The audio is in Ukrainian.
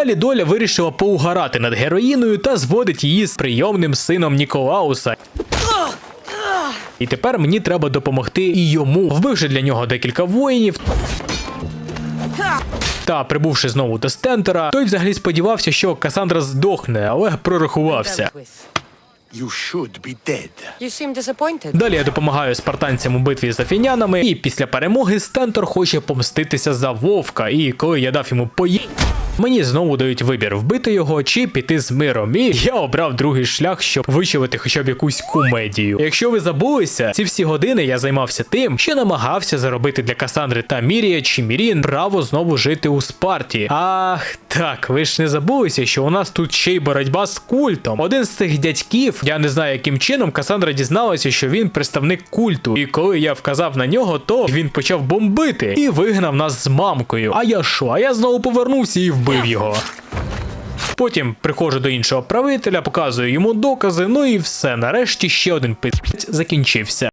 Далі доля вирішила поугарати над героїною та зводить її з прийомним сином Ніколауса. І тепер мені треба допомогти і йому, вбивши для нього декілька воїнів. Та прибувши знову до Стентера, той взагалі сподівався, що Касандра здохне, але прорахувався. You should be dead. You seem disappointed. Далі я допомагаю спартанцям у битві з афінянами, і після перемоги Стентор хоче помститися за вовка. І коли я дав йому пої... Мені знову дають вибір вбити його чи піти з миром. І я обрав другий шлях, щоб вичавити хоча б якусь комедію. Якщо ви забулися, ці всі години я займався тим, що намагався заробити для Касандри та Мірія чи Мірін право знову жити у Спарті. Ах, так, ви ж не забулися, що у нас тут ще й боротьба з культом. Один з цих дядьків, я не знаю, яким чином Касандра дізналася, що він представник культу. І коли я вказав на нього, то він почав бомбити і вигнав нас з мамкою. А я що? А я знову повернувся і вбив його. Потім приходжу до іншого правителя, показую йому докази, ну і все. Нарешті ще один пиць закінчився.